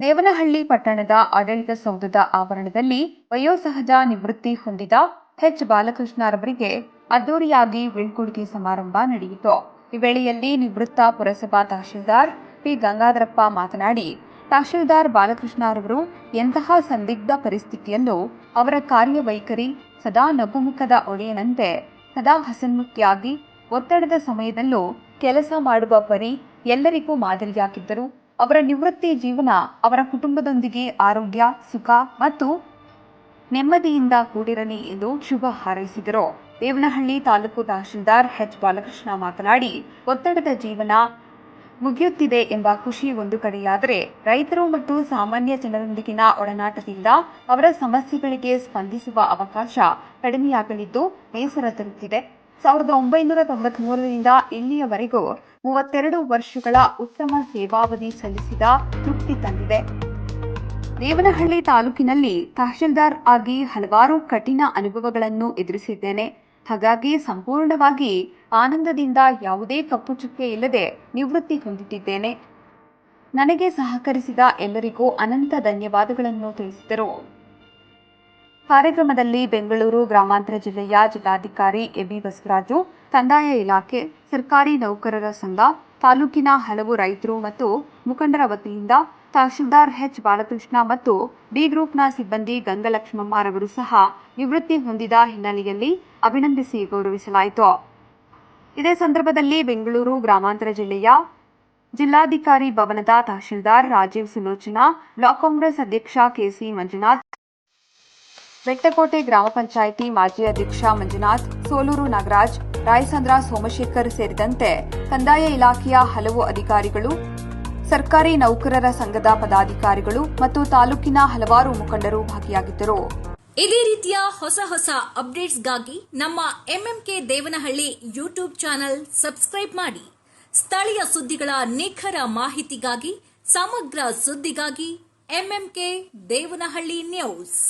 ದೇವನಹಳ್ಳಿ ಪಟ್ಟಣದ ಆಡಳಿತ ಸೌಧದ ಆವರಣದಲ್ಲಿ ವಯೋಸಹಜ ನಿವೃತ್ತಿ ಹೊಂದಿದ ಹೆಚ್ ಬಾಲಕೃಷ್ಣರವರಿಗೆ ಅದ್ದೂರಿಯಾಗಿ ಬೀಳ್ಕೊಡುಗೆ ಸಮಾರಂಭ ನಡೆಯಿತು. ಈ ವೇಳೆಯಲ್ಲಿ ನಿವೃತ್ತ ಪುರಸಭಾ ತಹಶೀಲ್ದಾರ್ ಪಿ. ಗಂಗಾಧರಪ್ಪ ಮಾತನಾಡಿ, ತಹಶೀಲ್ದಾರ್ ಬಾಲಕೃಷ್ಣರವರು ಎಂತಹ ಸಂದಿಗ್ಧ ಪರಿಸ್ಥಿತಿಯಲ್ಲೂ ಅವರ ಕಾರ್ಯವೈಖರಿ ಸದಾ ನಗುಮುಖದ ಒಡೆಯನಂತೆ, ಸದಾ ಹಸನ್ಮುಖಿಯಾಗಿ ಒತ್ತಡದ ಸಮಯದಲ್ಲೂ ಕೆಲಸ ಮಾಡುವ ಪರಿ ಎಲ್ಲರಿಗೂ ಮಾದರಿಯಾಗಿದ್ದರು. ಅವರ ನಿವೃತ್ತಿ ಜೀವನ, ಅವರ ಕುಟುಂಬದೊಂದಿಗೆ ಆರೋಗ್ಯ, ಸುಖ ಮತ್ತು ನೆಮ್ಮದಿಯಿಂದ ಕೂಡಿರಲಿ ಎಂದು ಶುಭ ಹಾರೈಸಿದರು. ದೇವನಹಳ್ಳಿ ತಾಲೂಕು ತಹಶೀಲ್ದಾರ್ ಎಚ್. ಬಾಲಕೃಷ್ಣ ಮಾತನಾಡಿ, ಒತ್ತಡದ ಜೀವನ ಮುಗಿಯುತ್ತಿದೆ ಎಂಬ ಖುಷಿ ಒಂದು ಕಡೆಯಾದರೆ, ರೈತರು ಮತ್ತು ಸಾಮಾನ್ಯ ಜನರೊಂದಿಗಿನ ಒಡನಾಟದಿಂದ ಅವರ ಸಮಸ್ಯೆಗಳಿಗೆ ಸ್ಪಂದಿಸುವ ಅವಕಾಶ ಕಡಿಮೆಯಾಗಲಿದ್ದು, ಬೇಸರ ತರುತ್ತಿದೆ. ಸಾವಿರದ ಒಂಬೈನೂರ ತೊಂಬತ್ಮೂರರಿಂದ ಇಲ್ಲಿಯವರೆಗೂ ಮೂವತ್ತೆರಡು ವರ್ಷಗಳ ಉತ್ತಮ ಸೇವಾವಧಿ ಸಲ್ಲಿಸಿದ ತೃಪ್ತಿ ತಂದಿದೆ. ದೇವನಹಳ್ಳಿ ತಾಲೂಕಿನಲ್ಲಿ ತಹಶೀಲ್ದಾರ್ ಆಗಿ ಹಲವಾರು ಕಠಿಣ ಅನುಭವಗಳನ್ನು ಎದುರಿಸಿದ್ದೇನೆ. ಹಾಗಾಗಿ ಸಂಪೂರ್ಣವಾಗಿ ಆನಂದದಿಂದ ಯಾವುದೇ ಕಪ್ಪು ಚುಕ್ಕೆ ಇಲ್ಲದೆ ನಿವೃತ್ತಿ ಹೊಂದಿದ್ದೇನೆ ನನಗೆ ಸಹಕರಿಸಿದ ಎಲ್ಲರಿಗೂ ಅನಂತ ಧನ್ಯವಾದಗಳನ್ನು ತಿಳಿಸಿದರು. ಕಾರ್ಯಕ್ರಮದಲ್ಲಿ ಬೆಂಗಳೂರು ಗ್ರಾಮಾಂತರ ಜಿಲ್ಲೆಯ ಜಿಲ್ಲಾಧಿಕಾರಿ ಎಬಿ ಬಸವರಾಜು, ಕಂದಾಯ ಇಲಾಖೆ, ಸರ್ಕಾರಿ ನೌಕರರ ಸಂಘ, ತಾಲೂಕಿನ ಹಲವು ರೈತರು ಮತ್ತು ಮುಖಂಡರ ವತಿಯಿಂದ ತಹಶೀಲ್ದಾರ್ ಎಚ್ ಬಾಲಕೃಷ್ಣ ಮತ್ತು ಬಿ ಗ್ರೂಪ್ನ ಸಿಬ್ಬಂದಿ ಗಂಗಲಕ್ಷ್ಮಮ್ಮರವರು ಸಹ ನಿವೃತ್ತಿ ಹೊಂದಿದ ಹಿನ್ನೆಲೆಯಲ್ಲಿ ಅಭಿನಂದಿಸಿ ಗೌರವಿಸಲಾಯಿತು. ಇದೇ ಸಂದರ್ಭದಲ್ಲಿ ಬೆಂಗಳೂರು ಗ್ರಾಮಾಂತರ ಜಿಲ್ಲೆಯ ಜಿಲ್ಲಾಧಿಕಾರಿ ಭವನದ ತಹಶೀಲ್ದಾರ್ ರಾಜೀವ್ ಸುಲೋಚನಾ, ಬ್ಲಾಕ್ ಕಾಂಗ್ರೆಸ್ ಅಧ್ಯಕ್ಷ ಕೆಸಿ ಮಂಜುನಾಥ್ ಬೆಟ್ಟಕೋಟೆ ಗ್ರಾಮ ಪಂಚಾಯಿತಿ ಮಾಜಿ ಅಧ್ಯಕ್ಷ ಮಂಜುನಾಥ್, ಸೋಲೂರು ನಾಗರಾಜ್, ರಾಯಸಂದ್ರ ಸೋಮಶೇಖರ್ ಸೇರಿದಂತೆ ಕಂದಾಯ ಇಲಾಖೆಯ ಹಲವು ಅಧಿಕಾರಿಗಳು, ಸರ್ಕಾರಿ ನೌಕರರ ಸಂಘದ ಪದಾಧಿಕಾರಿಗಳು ಮತ್ತು ತಾಲೂಕಿನ ಹಲವಾರು ಮುಖಂಡರು ಭಾಗಿಯಾಗಿದ್ದರು. ಇದೇ ರೀತಿಯ ಹೊಸ ಹೊಸ ಅಪ್ಡೇಟ್ಸ್ಗಾಗಿ ನಮ್ಮ MMK Devanahalli YouTube channel subscribe ಮಾಡಿ. ಸ್ಥಳೀಯ ಸುದ್ದಿಗಳ ನಿಖರ ಮಾಹಿತಿಗಾಗಿ, ಸಮಗ್ರ ಸುದ್ದಿಗಾಗಿ ಎಂಎಂಕೆ ದೇವನಹಳ್ಳಿ ನ್ಯೂಸ್.